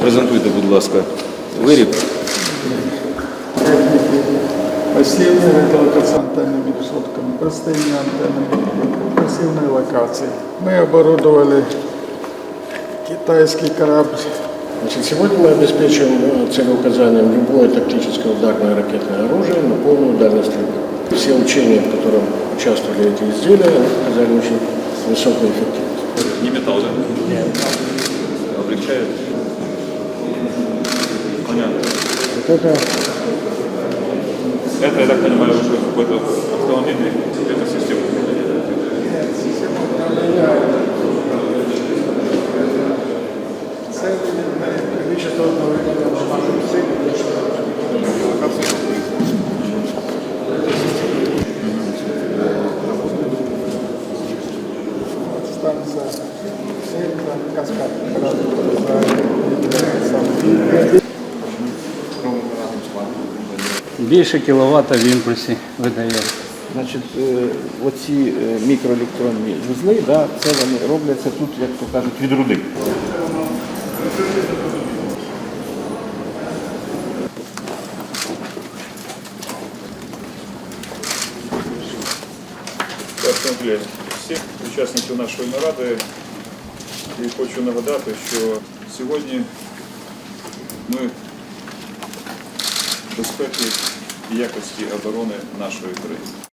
Презентуйте, будь ласка, виріб. Пассивные радиолокации антеннами высотками, простыми антеннами пассивной локации. Мы оборудовали китайский корабль. Значит, сегодня мы обеспечиваем э, целеуказанием любое тактическое ударное ракетное оружие на полную дальность стрельбы. Все учения, в котором участвовали эти изделия, показали очень высокую эффективность. Не металл, да? Нет. Облегчает? Понятно. Вот это Это, я так понимаю, уже какой-то автомобильный эта система. количество Станция Элька, Каскад. Більше кіловата в імпульсі видає. Значить, е, оці е, мікроелектронні вузли, да, це вони робляться тут, як то кажуть, від руди. Асамблеї всіх учасників нашої наради і хочу нагадати, що сьогодні ми безпеки і якості оборони нашої країни.